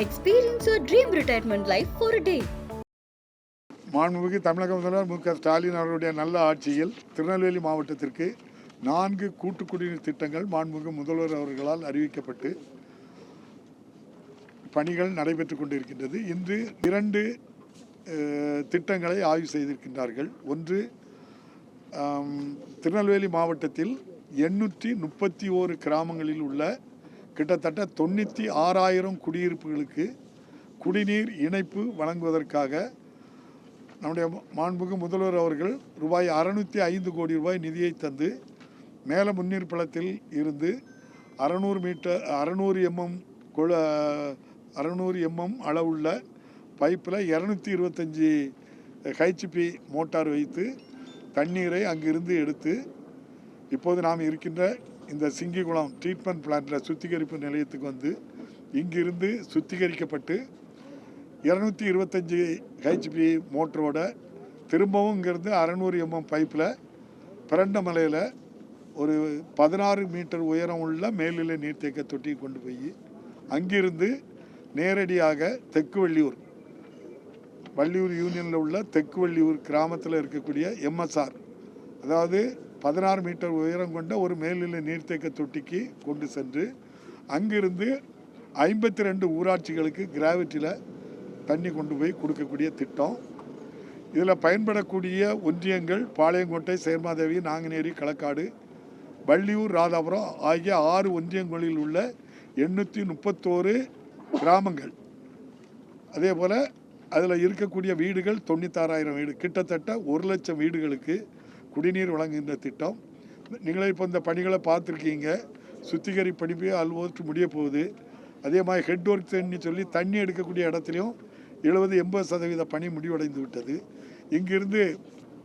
Experience your dream retirement life for day மாண்புமிகு தமிழக முதல்வர் மு க. ஸ்டாலின் அவர்களுடைய நல்ல ஆட்சியில் திருநெல்வேலி மாவட்டத்திற்கு நான்கு கூட்டு குடிநீர் திட்டங்கள் மாண்புமிகு முதல்வர் அவர்களால் அறிவிக்கப்பட்டு பணிகள் நடைபெற்று கொண்டிருக்கின்றது. இன்று இரண்டு திட்டங்களை ஆய்வு செய்திருக்கின்றார்கள். ஒன்று திருநெல்வேலி மாவட்டத்தில் எண்ணூற்றி முப்பத்தி ஓரு கிராமங்களில் உள்ள கிட்டத்தட்ட தொண்ணூற்றி ஆறாயிரம் குடியிருப்புகளுக்கு குடிநீர் இணைப்பு வழங்குவதற்காக நம்முடைய மாண்புக முதல்வர் அவர்கள் ரூபாய் அறநூற்றி ஐந்து கோடி ரூபாய் நிதியை தந்து மேல முன்னீர் பள்ளத்தில் இருந்து அறநூறு மீட்டர் அறநூறு எம்எம் கொழ அறநூறு எம்எம் அளவுள்ள பைப்பில் இரநூத்தி இருபத்தஞ்சி ஹைச்பி மோட்டார் வைத்து தண்ணீரை அங்கிருந்து எடுத்து இப்போது நாம் இருக்கின்ற இந்த சிங்கிகுளம் ட்ரீட்மெண்ட் பிளான்ட்டில் சுத்திகரிப்பு நிலையத்துக்கு வந்து இங்கிருந்து சுத்திகரிக்கப்பட்டு இரநூத்தி இருபத்தஞ்சி ஹெச்பி மோட்டரோட திரும்பவும் இங்கேருந்து அறநூறு எம்எம் பைப்பில் பிரண்டமலையில் ஒரு பதினாறு மீட்டர் உயரம் உள்ள மேல்நிலை நீர்த்தேக்க தொட்டி கொண்டு போய் அங்கிருந்து நேரடியாக தெற்கு வள்ளியூர் வள்ளியூர் யூனியனில் உள்ள தெற்கு வள்ளியூர் கிராமத்தில் இருக்கக்கூடிய எம்எஸ்ஆர் அதாவது பதினாறு மீட்டர் உயரம் கொண்ட ஒரு மேல்நிலை நீர்த்தேக்க தொட்டிக்கு கொண்டு சென்று அங்கிருந்து ஐம்பத்தி ரெண்டு ஊராட்சிகளுக்கு கிராவிட்டியில் தண்ணி கொண்டு போய் கொடுக்கக்கூடிய திட்டம். இதில் பயன்படக்கூடிய ஒன்றியங்கள் பாளையங்கோட்டை சேர்மாதேவி நாங்குநேரி களக்காடு வள்ளியூர் ராதாபுரம் ஆகிய ஆறு ஒன்றியங்களில் உள்ள எண்ணூற்றி முப்பத்தோரு கிராமங்கள். அதே போல் அதில் இருக்கக்கூடிய வீடுகள் தொண்ணூத்தாறாயிரம் வீடு. கிட்டத்தட்ட ஒரு லட்சம் வீடுகளுக்கு குடிநீர் வழங்குகின்ற திட்டம். நீங்களே இப்போ இந்த பணிகளை பார்த்துருக்கீங்க. சுத்திகரி படிப்பு ஆல்மோஸ்ட் முடிய போகுது. அதே மாதிரி ஹெட் ஒர்க் தண்ணி சொல்லி தண்ணி எடுக்கக்கூடிய இடத்துலையும் எழுபது எண்பது சதவீத பணி முடிவடைந்து விட்டது. இங்கிருந்து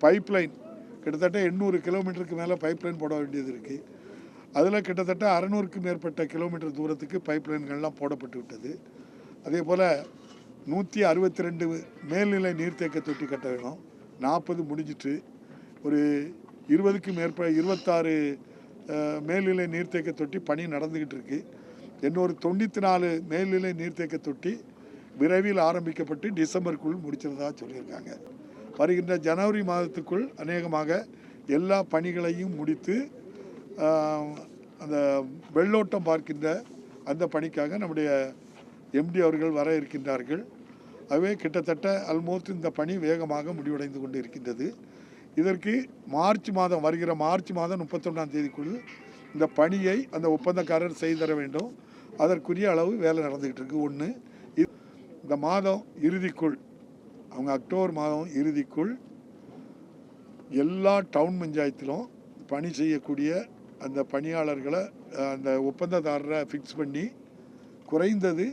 பைப்லைன் கிட்டத்தட்ட எண்ணூறு கிலோமீட்டருக்கு மேலே பைப்லைன் போட வேண்டியது இருக்குது அதில் கிட்டத்தட்ட அறநூறுக்கு மேற்பட்ட கிலோமீட்டர் தூரத்துக்கு பைப்லைன்கள்லாம் போடப்பட்டு விட்டது. அதே போல் நூற்றி அறுபத்தி ரெண்டு மேல்நிலை நீர்த்தேக்க தொட்டி கட்ட வேணும். நாற்பது முடிஞ்சிட்டு ஒரு இருபதுக்கு மேற்ப இருபத்தாறு மேல்நிலை நீர்த்தேக்க தொட்டி பணி நடந்துக்கிட்டு இருக்கு. இன்னொரு தொண்ணூற்றி நாலு மேல்நிலை நீர்த்தேக்க தொட்டி விரைவில் ஆரம்பிக்கப்பட்டு டிசம்பருக்குள் முடிச்சிருந்ததாக சொல்லியிருக்காங்க. வருகின்ற ஜனவரி மாதத்துக்குள் அநேகமாக எல்லா பணிகளையும் முடித்து அந்த வெள்ளோட்டம் பார்க்கின்ற அந்த பணிக்காக நம்முடைய எம்டி அவர்கள் வர இருக்கின்றார்கள். ஆகவே கிட்டத்தட்ட அல்மோஸ்ட் இந்த பணி வேகமாக முடிவடைந்து கொண்டு இருக்கின்றது. இதற்கு மார்ச் மாதம் வருகிற மார்ச் மாதம் முப்பத்தொன்னாம் தேதிக்குள் இந்த பணியை அந்த ஒப்பந்தக்காரர் செய்து தர வேண்டும். அதற்குரிய அளவு வேலை நடந்துக்கிட்டு இருக்கு. ஒன்று இந்த மாதம் இறுதிக்குள் அவங்க அக்டோபர் மாதம் இறுதிக்குள் எல்லா டவுன் பஞ்சாயத்திலும் பணி செய்யக்கூடிய அந்த பணியாளர்களை அந்த ஒப்பந்ததாரரை ஃபிக்ஸ் பண்ணி குறைந்தது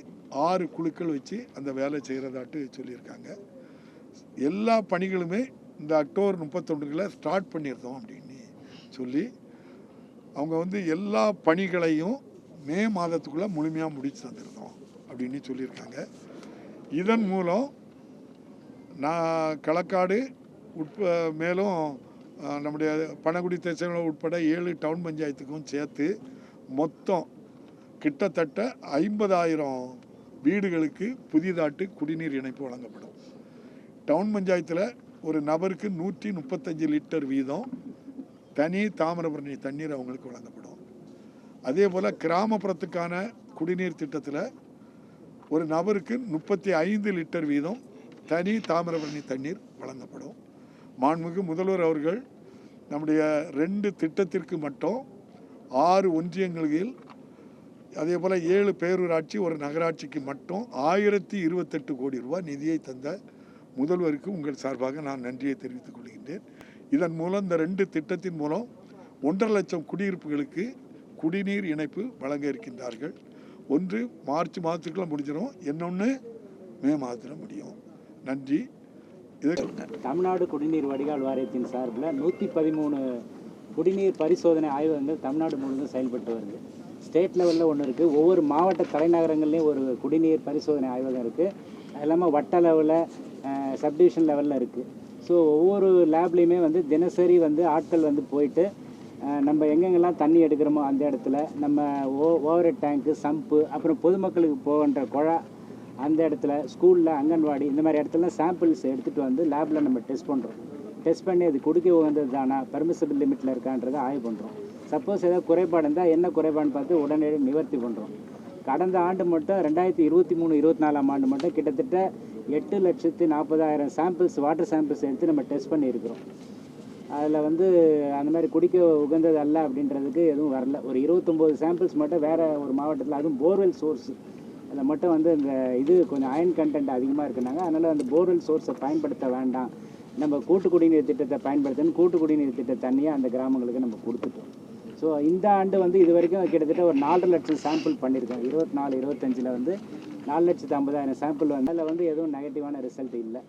ஆறு குழுக்கள் வச்சு அந்த வேலை செய்கிறதாட்டு சொல்லியிருக்காங்க. எல்லா பணிகளுமே இந்த அக்டோபர் முப்பத்தொன்றுல ஸ்டார்ட் பண்ணியிருந்தோம் அப்படின்னு சொல்லி அவங்க வந்து எல்லா பணிகளையும் மே மாதத்துக்குள்ளே முழுமையாக முடித்து தந்திருந்தோம் அப்படின்னு சொல்லியிருக்காங்க. இதன் மூலம் நான் களக்காடு உட்ப மேலும் நம்முடைய பணகுடி தேசங்கள் உட்பட ஏழு டவுன் பஞ்சாயத்துக்கும் சேர்த்து மொத்தம் கிட்டத்தட்ட ஐம்பதாயிரம் வீடுகளுக்கு புதிதாட்டு குடிநீர் இணைப்பு வழங்கப்படும். டவுன் பஞ்சாயத்தில் ஒரு நபருக்கு நூற்றி முப்பத்தஞ்சு லிட்டர் வீதம் தனி தாமிரபரணி தண்ணீர் அவங்களுக்கு வழங்கப்படும். அதே போல் கிராமப்புறத்துக்கான குடிநீர் திட்டத்தில் ஒரு நபருக்கு முப்பத்தி ஐந்து லிட்டர் வீதம் தனி தாமிரபரணி தண்ணீர் வழங்கப்படும். மாண்புமிகு முதல்வர் அவர்கள் நம்முடைய ரெண்டு திட்டத்திற்கு மட்டும் ஆறு ஒன்றியங்களில் அதே போல் ஏழு பேரூராட்சி ஒரு நகராட்சிக்கு மட்டும் ஆயிரத்தி இருபத்தெட்டு கோடி ரூபாய் நிதியை தந்த முதல்வருக்கு உங்கள் சார்பாக நான் நன்றியை தெரிவித்துக் கொள்கின்றேன். இதன் மூலம் இந்த ரெண்டு திட்டத்தின் மூலம் ஒன்றரை லட்சம் குடியிருப்புகளுக்கு குடிநீர் இணைப்பு வழங்க இருக்கின்றார்கள். ஒன்று மார்ச் மாதத்துக்குள்ள முடிஞ்சிடும். இன்னொன்று மே மாதத்தில் முடியும். நன்றி. இதை தமிழ்நாடு குடிநீர் வடிகால் வாரியத்தின் சார்பில் நூற்றி பதிமூணு குடிநீர் பரிசோதனை ஆய்வகங்கள் தமிழ்நாடு முழுவதும் செயல்பட்டு வருது. ஸ்டேட் லெவலில் ஒன்று இருக்குது ஒவ்வொரு மாவட்ட தலைநகரங்கள்லேயும் ஒரு குடிநீர் பரிசோதனை ஆய்வகம் இருக்குது அது இல்லாமல் வட்ட லெவலில் சப்டிவிஷன் லெவலில் இருக்குது ஸோ ஒவ்வொரு லேப்லேயுமே வந்து தினசரி வந்து ஆட்கள் வந்து போயிட்டு நம்ம எங்கெங்கெல்லாம் தண்ணி எடுக்கிறோமோ அந்த இடத்துல நம்ம ஓ ஓவர் டேங்க்கு சம்பு அப்புறம் பொதுமக்களுக்கு போகின்ற குழா அந்த இடத்துல ஸ்கூலில் அங்கன்வாடி இந்த மாதிரி இடத்துல சாம்பிள்ஸ் எடுத்துகிட்டு வந்து லேபில் நம்ம டெஸ்ட் பண்ணுறோம் டெஸ்ட் பண்ணி அது குடிக்க உகந்தது தானா பெர்மிசபிள் லிமிட்டில் இருக்கான்றதை ஆய்வு பண்ணுறோம் சப்போஸ் ஏதாவது குறைபாடு இருந்தால் என்ன குறைபாடுன்னு பார்த்து உடனடியாக நிவர்த்தி பண்ணுறோம் கடந்த ஆண்டு மட்டும் ரெண்டாயிரத்தி இருபத்தி மூணு இருபத்தி நாலாம் ஆண்டு மட்டும் கிட்டத்தட்ட எட்டு லட்சத்து நாற்பதாயிரம் சாம்பிள்ஸ் வாட்டர் சாம்பிள்ஸ் எடுத்து நம்ம டெஸ்ட் பண்ணியிருக்கிறோம். அதில் வந்து அந்த மாதிரி குடிக்க உகந்தது அல்ல அப்படின்றதுக்கு எதுவும் வரல. ஒரு இருபத்தொம்போது சாம்பிள்ஸ் மட்டும் வேறு ஒரு மாவட்டத்தில் அதுவும் போர்வெல் சோர்ஸ் அதில் மட்டும் வந்து இந்த இது கொஞ்சம் அயன் கண்டென்ட் அதிகமாக இருக்குனாங்க. அதனால் அந்த போர்வெல் சோர்ஸை பயன்படுத்த வேண்டாம். நம்ம கூட்டு குடிநீர் திட்டத்தை பயன்படுத்தணும். கூட்டு குடிநீர் திட்ட தண்ணியை அந்த கிராமங்களுக்கு நம்ம கொடுத்துட்டோம். ஸோ இந்த ஆண்டு வந்து இது வரைக்கும் கிட்டத்தட்ட ஒரு நாலரை லட்சம் சாம்பிள் பண்ணியிருக்கோம். இருபத்தி நாலு இருபத்தஞ்சில் வந்து நாலு லட்சத்து ஐம்பதாயிரம் சாம்பிள் வந்து அதில் வந்து எதுவும் நெகட்டிவான ரிசல்ட் இல்லை.